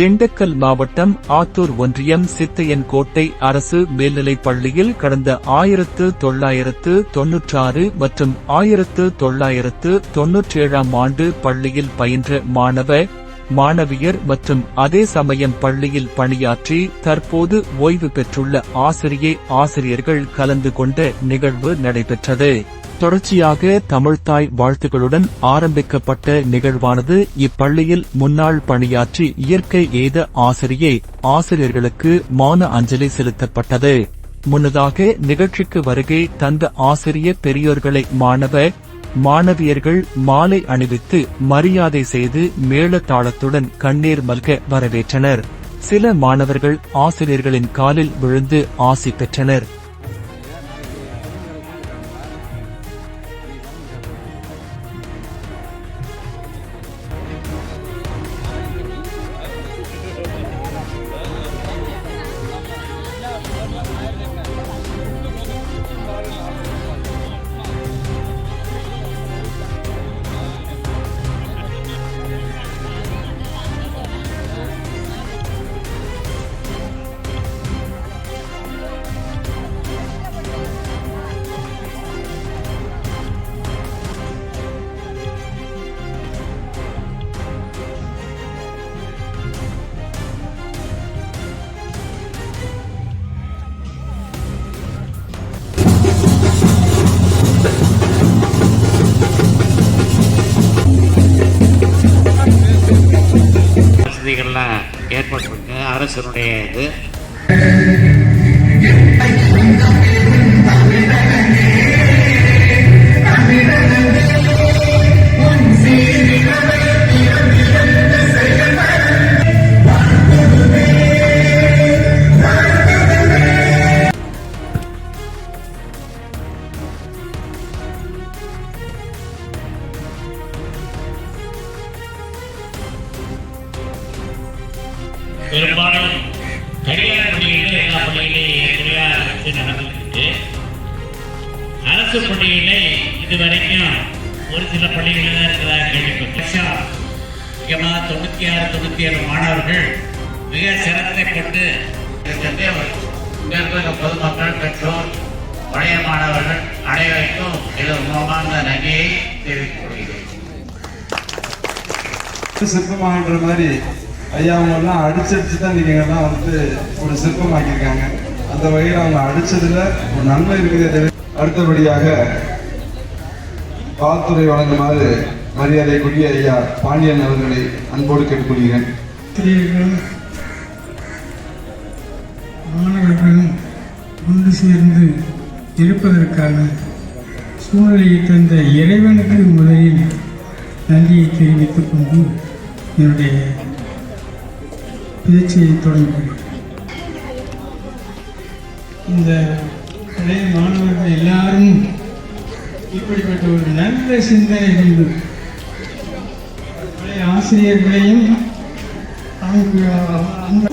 திண்டுக்கல் மாவட்டம் ஆத்தூர் ஒன்றியம் சித்தையன்கோட்டை அரசு மேல்நிலைப் பள்ளியில் கடந்த ஆயிரத்து தொள்ளாயிரத்து தொன்னூற்றாறு மற்றும் ஆயிரத்து தொள்ளாயிரத்து தொன்னூற்றேழாம் ஆண்டு பள்ளியில் பயின்ற மாணவ மாணவியர் மற்றும் அதே சமயம் பள்ளியில் பணியாற்றி தற்போது ஓய்வு பெற்றுள்ள ஆசிரியை ஆசிரியர்கள் கலந்து கொண்ட நிகழ்வு நடைபெற்றது. தொடர்ச்சியாக தமிழ்தாய் வாழ்த்துக்களுடன் ஆரம்பிக்கப்பட்ட நிகழ்வானது இப்பள்ளியில் முன்னாள் பணியாற்றி இயற்கை எய்த ஆசிரியை ஆசிரியர்களுக்கு மௌன அஞ்சலி செலுத்தப்பட்டது. முன்னதாக நிகழ்ச்சிக்கு வருகை தந்த ஆசிரிய பெரியோர்களை மாணவ மாணவியர்கள் மாலை அணிவித்து மரியாதை செய்து மேளதாளத்துடன் கண்ணீர் மல்க வரவேற்றனர். சில மாணவர்கள் ஆசிரியர்களின் காலில் விழுந்து ஆசி பெற்றனர். ஏற்பாடு பண்ணுங்க அரசனுடைய இது. பெரும்பாலும் தனியார் பள்ளிகளில் எல்லா பள்ளிகளையும் அரசு நடந்துருக்கு அரசு பள்ளியிலே இதுவரைக்கும் ஒரு சில பள்ளிகளில் தான் இருக்கிறதா கேள்விப்பட்டேன். முக்கியமாக தொண்ணூற்றி ஆறு தொண்ணூற்றி ஏழு மாணவர்கள் மிக சிறப்பை கொண்டு பொதுமக்கள் பெற்றோர் பழைய மாணவர்கள் அனைவருக்கும் இது மூலமான நன்றியை தெரிவித்துக் கொள்கிறேன். சிற்பமாகன்ற மாதிரி ஐயா அவங்க எல்லாம் அடிச்சடிச்சு தான் நீங்க எல்லாம் வந்து ஒரு சிற்பமாக்கியிருக்காங்க. அந்த வகையில் அவங்க அடிச்சதுல ஒரு நன்மை இருக்குதே அடுத்தபடியாக வாழ்த்துறை வழங்குமாறு மரியாதைக்குரிய ஐயா பாண்டியன் அவர்களை அன்போடு கேட்டுக்கொள்கிறேன். மாணவர்கள் ஒன்று சேர்ந்து இருப்பதற்கான சூழ்நிலையை தந்த இறைவனுக்கு முதலில் நன்றியை தெரிவித்துக் கொண்டு என்னுடைய பேச்சியை தொடங்கினேன் இந்த பழைய மாணவர்கள் எல்லாரும் இப்படிப்பட்ட ஒரு நல்ல சிந்தனைகள் பழைய ஆசிரியர்களையும் அவங்க அந்த